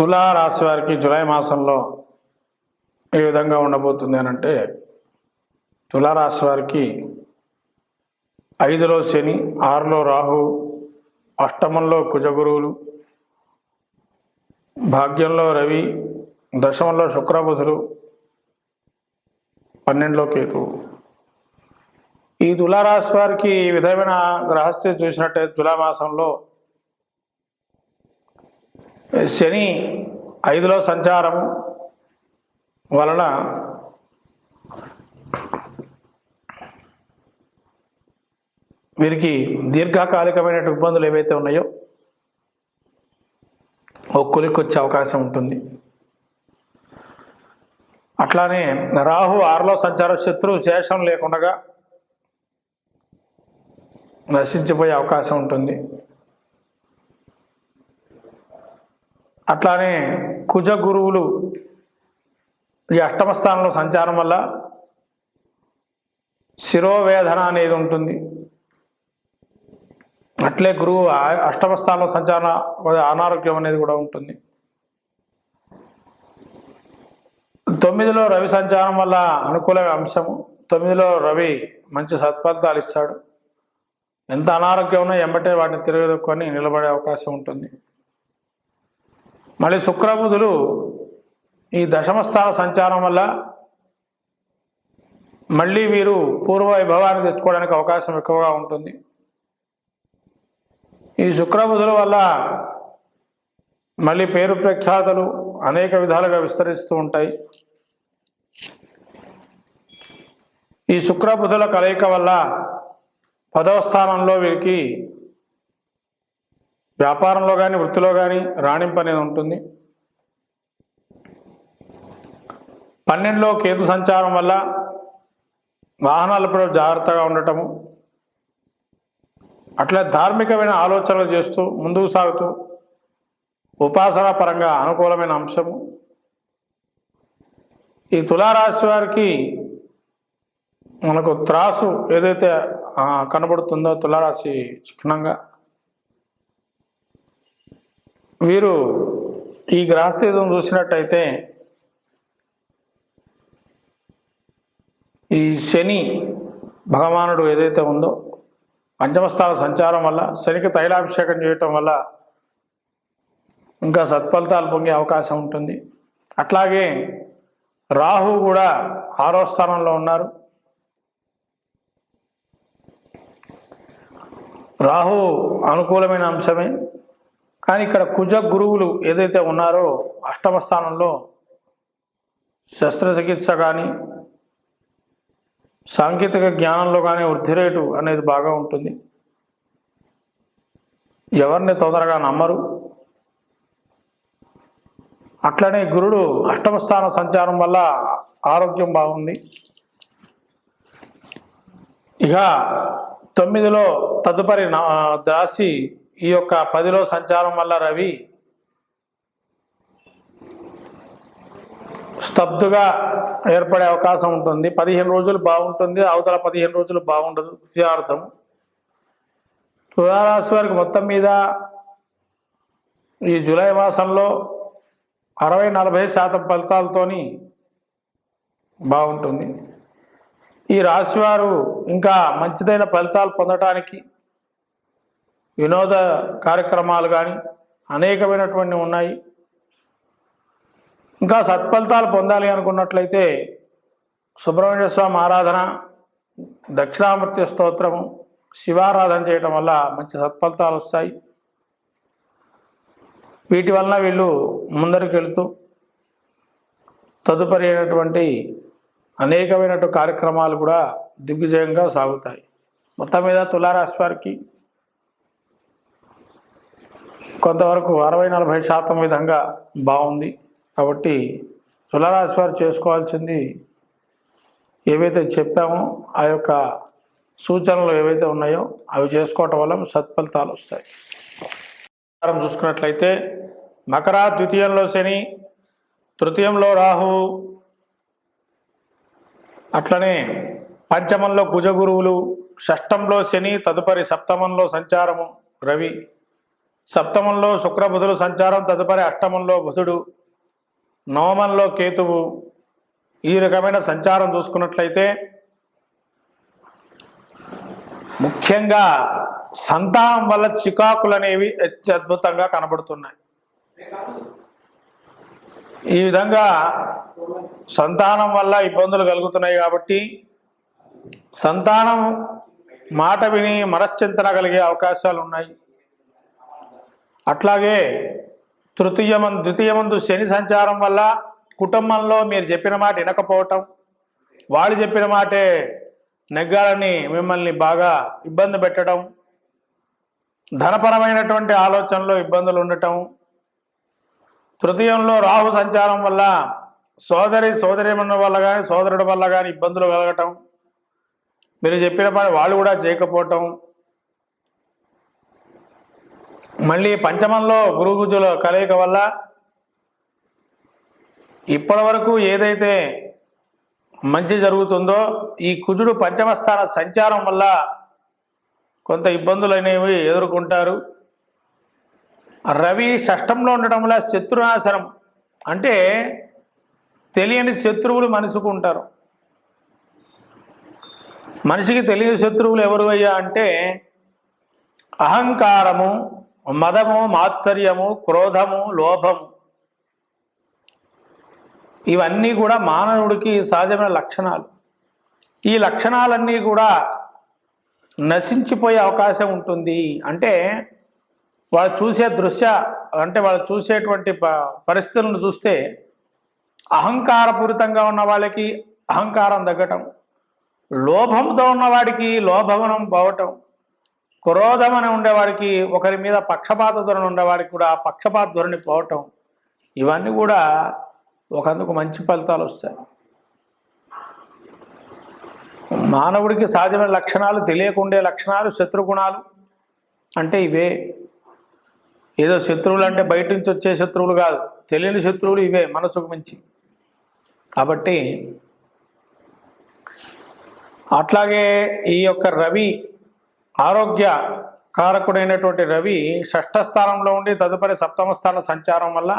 తులా రాశి వారికి జులై మాసంలో ఏ విధంగా ఉండబోతుంది అని అంటే తులా రాశి వారికి ఐదులో శని ఆరులో రాహు అష్టమంలో కుజగురువులు భాగ్యంలో రవి దశమంలో శుక్రబుధులు పన్నెండులో కేతువు. ఈ తులారాశి వారికి ఈ విధమైన గ్రహస్థితి చూసినట్టయితే తులామాసంలో శని ఐదులో సంచారం వలన వీరికి దీర్ఘకాలికమైన ఇబ్బందులు ఏవైతే ఉన్నాయో ఒక కొలికి వచ్చే అవకాశం ఉంటుంది. అట్లానే రాహు ఆరులో సంచార శత్రువు శేషం లేకుండా నశించిపోయే అవకాశం ఉంటుంది. అట్లానే కుజ గురువులు ఈ అష్టమ స్థానంలో సంచారం వల్ల శిరోవేదన అనేది ఉంటుంది. అట్లే గురువు అష్టమ స్థానంలో సంచారణ అనారోగ్యం అనేది కూడా ఉంటుంది. తొమ్మిదిలో రవి సంచారం వల్ల అనుకూల అంశము. తొమ్మిదిలో రవి మంచి సత్ఫలితాలు ఇస్తాడు. ఎంత అనారోగ్యం ఉన్నా ఎంబటే వాటిని తిరగదొక్కొని నిలబడే అవకాశం ఉంటుంది. మళ్ళీ శుక్రబుధులు ఈ దశమ స్థాన సంచారం వల్ల మళ్ళీ వీరు పూర్వవైభవాన్ని తెచ్చుకోవడానికి అవకాశం ఎక్కువగా ఉంటుంది. ఈ శుక్రబుధుల వల్ల మళ్ళీ పేరు ప్రఖ్యాతలు అనేక విధాలుగా విస్తరిస్తూ ఉంటాయి. ఈ శుక్రబుధుల కలయిక వల్ల పదవ స్థానంలో వీరికి వ్యాపారంలో కానీ వృత్తిలో కానీ రాణింపు అనేది ఉంటుంది. పన్నెండులో కేతు సంచారం వల్ల వాహనాలపై జాగ్రత్తగా ఉండటము. అట్లా ధార్మికమైన ఆలోచనలు చేస్తూ ముందుకు సాగుతూ ఉపాసన పరంగా అనుకూలమైన అంశము. ఈ తులారాశి వారికి మనకు త్రాసు ఏదైతే కనబడుతుందో తులారాశి చిహ్నంగా వీరు ఈ గ్రహస్థితం చూసినట్టయితే ఈ శని భగవానుడు ఏదైతే ఉందో పంచమస్థాన సంచారం వల్ల శనికి తైలాభిషేకం చేయటం వల్ల ఇంకా సత్ఫలితాలు పొంగే అవకాశం ఉంటుంది. అట్లాగే రాహు కూడా ఆరో స్థానంలో ఉన్నారు. రాహు అనుకూలమైన అంశమే. కానీ ఇక్కడ కుజ గురువులు ఏదైతే ఉన్నారో అష్టమ స్థానంలో శస్త్రచికిత్స కానీ సాంకేతిక జ్ఞానంలో కానీ వృద్ధి రేటు అనేది బాగా ఉంటుంది. ఎవరిని తొందరగా నమ్మరు. అట్లనే గురుడు అష్టమ స్థాన సంచారం వల్ల ఆరోగ్యం బాగుంది. ఇక తొమ్మిదిలో తదుపరి నా- ఈ యొక్క పదిలో సంచారం వల్ల రవి స్తబ్దుగా ఏర్పడే అవకాశం ఉంటుంది. పదిహేను రోజులు బాగుంటుంది. అవతల పదిహేను రోజులు బాగుండదు. తృతీయార్థం తులారాశి వారికి మొత్తం మీద ఈ జూలై మాసంలో అరవై నలభై శాతం ఫలితాలతోని బాగుంటుంది. ఈ రాశివారు ఇంకా మంచిదైన ఫలితాలు పొందటానికి వినోద కార్యక్రమాలు కానీ అనేకమైనటువంటి ఉన్నాయి. ఇంకా సత్ఫలితాలు పొందాలి అనుకున్నట్లయితే సుబ్రహ్మణ్య స్వామి ఆరాధన దక్షిణామూర్తి స్తోత్రము శివారాధన చేయటం వల్ల మంచి సత్ఫలితాలు వస్తాయి. వీటి వలన వీళ్ళు ముందరికి వెళుతూ తదుపరి అయినటువంటి అనేకమైనటువంటి కార్యక్రమాలు కూడా దిగ్విజయంగా సాగుతాయి. మొత్తం మీద తులారాశి వారికి కొంతవరకు అరవై నలభై శాతం విధంగా బాగుంది. కాబట్టి తులరాశి వారు చేసుకోవాల్సింది ఏవైతే చెప్పామో ఆ యొక్క సూచనలు ఏవైతే ఉన్నాయో అవి చేసుకోవటం వల్ల సత్ఫలితాలు వస్తాయి. ప్రకారం చూసుకున్నట్లయితే మకర ద్వితీయంలో శని తృతీయంలో రాహు అట్లనే పంచమంలో కుజగురువులు షష్టంలో శని తదుపరి సప్తమంలో సంచారము రవి సప్తమంలో శుక్రబుధుడు సంచారం తదుపరి అష్టమంలో బుధుడు నవమంలో కేతువు. ఈ రకమైన సంచారం చూసుకున్నట్లయితే ముఖ్యంగా సంతానం వల్ల చికాకులు అనేవి అత్యద్భుతంగా కనబడుతున్నాయి. ఈ విధంగా సంతానం వల్ల ఇబ్బందులు కలుగుతున్నాయి కాబట్టి సంతానం మాట విని మనశ్చింతన కలిగే అవకాశాలు ఉన్నాయి అట్లాగే తృతీయమం ద్వితీయమందు శని సంచారం వల్ల కుటుంబంలో మీరు చెప్పిన మాట వినకపోవటం వాళ్ళు చెప్పిన మాటే నెగ్గాలని మిమ్మల్ని బాగా ఇబ్బంది పెట్టడం ధనపరమైనటువంటి ఆలోచనలో ఇబ్బందులు ఉండటం తృతీయంలో రాహు సంచారం వల్ల సోదరి సోదరిమన్న వల్ల కానీ సోదరుడి వల్ల కానీ ఇబ్బందులు కలగటం మీరు చెప్పిన పని వాళ్ళు కూడా చేయకపోవటం మళ్ళీ పంచమంలో గురుగుజుల కలయిక వల్ల ఇప్పటి వరకు ఏదైతే మంచి జరుగుతుందో ఈ కుజుడు పంచమస్థాన సంచారం వల్ల కొంత ఇబ్బందులు అనేవి ఎదుర్కొంటారు. రవి షష్టంలో ఉండడం వల్ల శత్రునాశనం అంటే తెలియని శత్రువులు మనసుకు ఉంటారు మనిషికి తెలియని శత్రువులు ఎవరు అయ్యా అంటే అహంకారము మదము మాత్సర్యము క్రోధము లోభము. ఇవన్నీ కూడా మానవుడికి సహజమైన లక్షణాలు. ఈ లక్షణాలన్నీ కూడా నశించిపోయే అవకాశం ఉంటుంది. అంటే వాళ్ళు చూసే దృశ్య అంటే వాళ్ళు చూసేటువంటి ప పరిస్థితులను చూస్తే అహంకారపూరితంగా ఉన్న వాళ్ళకి అహంకారం తగ్గటం లోభంతో ఉన్నవాడికి లోభవనం పోవటం క్రోధం అని ఉండేవాడికి ఒకరి మీద పక్షపాత ధోరణి ఉండేవాడికి కూడా పక్షపాత ధోరణి పోవటం ఇవన్నీ కూడా ఒకందుకు మంచి ఫలితాలు వస్తాయి. మానవుడికి సహజమైన లక్షణాలు తెలియకుండే లక్షణాలు శత్రుగుణాలు అంటే ఇవే. ఏదో శత్రువులు అంటే బయట నుంచి వచ్చే శత్రువులు కాదు తెలియని శత్రువులు ఇవే మనసుకు మించి. కాబట్టి అట్లాగే ఈ యొక్క రవి ఆరోగ్య కారకుడైనటువంటి రవి షష్ఠ స్థానంలో ఉండి తదుపరి సప్తమ స్థాన సంచారం వల్ల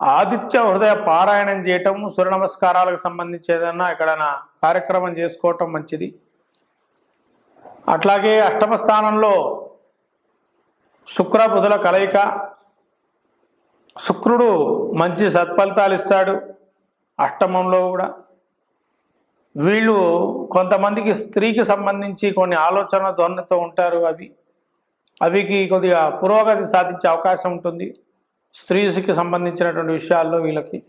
ఆదిత్య హృదయ పారాయణం చేయటం సూర్య నమస్కారాలకు సంబంధించి ఏదైనా ఎక్కడైనా కార్యక్రమం చేసుకోవటం మంచిది. అట్లాగే అష్టమ స్థానంలో శుక్ర బుధుల కలయిక. శుక్రుడు మంచి సత్ఫలితాలు ఇస్తాడు అష్టమంలో కూడా. వీళ్ళు కొంతమందికి స్త్రీకి సంబంధించి కొన్ని ఆలోచన ధోరణితో ఉంటారు అవి. అవికి కొద్దిగా పురోగతి సాధించే అవకాశం ఉంటుంది. స్త్రీకి సంబంధించినటువంటి విషయాల్లో వీళ్ళకి.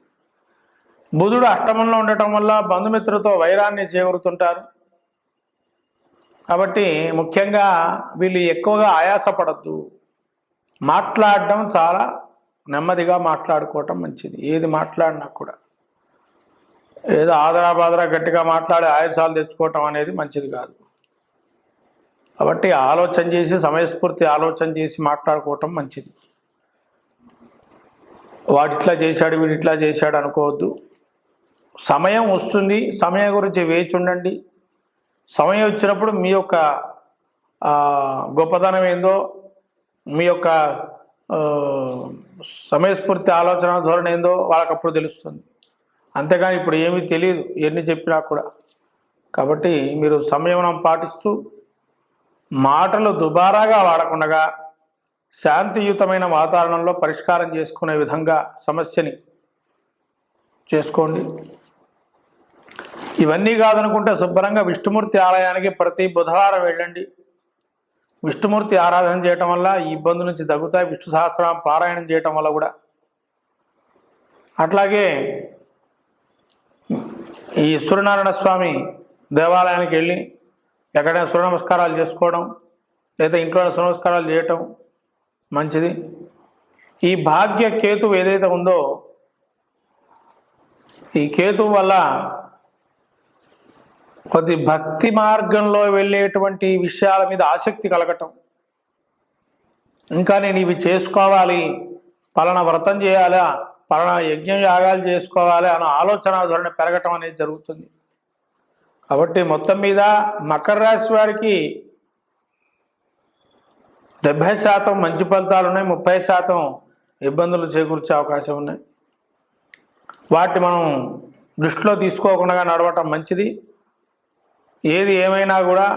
బుధుడు అష్టమంలో ఉండటం వల్ల బంధుమిత్రులతో వైరాన్ని చేకూరుతుంటారు. కాబట్టి ముఖ్యంగా వీళ్ళు ఎక్కువగా ఆయాసపడద్దు. మాట్లాడడం చాలా నెమ్మదిగా మాట్లాడుకోవటం మంచిది. ఏది మాట్లాడినా కూడా. ఏదో ఆదరా బాదరా గట్టిగా మాట్లాడి ఆయాసాలు తెచ్చుకోవటం అనేది మంచిది కాదు. కాబట్టి ఆలోచన చేసి సమయస్ఫూర్తి ఆలోచన చేసి మాట్లాడుకోవటం మంచిది. వాడిట్లా చేశాడు వీడిట్లా చేశాడు అనుకోవద్దు. సమయం వస్తుంది సమయం గురించి వేచి ఉండండి. సమయం వచ్చినప్పుడు మీ యొక్క గొప్పతనం ఏందో మీ యొక్క సమయస్ఫూర్తి ఆలోచన ధోరణి ఏందో వాళ్ళకప్పుడు తెలుస్తుంది. అంతేగాని ఇప్పుడు ఏమీ తెలియదు ఎన్ని చెప్పినా కూడా. కాబట్టి మీరు సంయమనం పాటిస్తూ మాటలు దుబారాగా వాడకుండా శాంతియుతమైన వాతావరణంలో పరిష్కారం చేసుకునే విధంగా సమస్యని చేసుకోండి. ఇవన్నీ కాదనుకుంటే శుభ్రంగా విష్ణుమూర్తి ఆలయానికి ప్రతి బుధవారం వెళ్ళండి. విష్ణుమూర్తి ఆరాధన చేయటం వల్ల ఈ ఇబ్బంది నుంచి తగ్గుతాయి. విష్ణు సహస్రం పారాయణం చేయటం వల్ల కూడా. అట్లాగే ఈ సూర్యనారాయణ స్వామి దేవాలయానికి వెళ్ళి ఎక్కడైనా సూర్య నమస్కారాలు చేసుకోవడం లేదా ఇంట్లో సూర్య నమస్కారాలు చేయటం మంచిది. ఈ భాగ్య కేతువు ఏదైతే ఉందో ఈ కేతు వల్ల కొద్ది భక్తి మార్గంలో వెళ్ళేటువంటి విషయాల మీద ఆసక్తి కలగటం. ఇంకా నేను ఇవి చేసుకోవాలి పలానా వ్రతం చేయాలా పలానా యజ్ఞం యాగాలు చేసుకోవాలి అన్న ఆలోచన ధోరణి పెరగటం అనేది జరుగుతుంది. కాబట్టి మొత్తం మీద మకర రాశి వారికి డెబ్భై శాతం మంచి ఫలితాలు ఉన్నాయి. ముప్పై శాతం ఇబ్బందులు చేకూర్చే అవకాశం ఉన్నాయి. వాటి మనం దృష్టిలో తీసుకోకుండా నడవటం మంచిది. ఏది ఏమైనా కూడా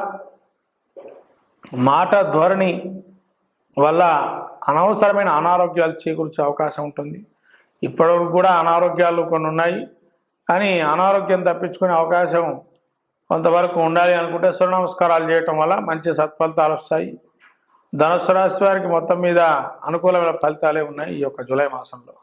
మాట ధోరణి వల్ల అనవసరమైన అనారోగ్యాలు చేకూర్చే అవకాశం ఉంటుంది. ఇప్పటివరకు కూడా అనారోగ్యాలు కొన్ని ఉన్నాయి. కానీ అనారోగ్యం తప్పించుకునే అవకాశం కొంతవరకు ఉండాలి అనుకుంటే సూర్య నమస్కారాలు చేయటం వల్ల మంచి సత్ఫలితాలు వస్తాయి. ధనుసు రాశి వారికి మొత్తం మీద అనుకూలమైన ఫలితాలే ఉన్నాయి ఈ యొక్క జూలై మాసంలో.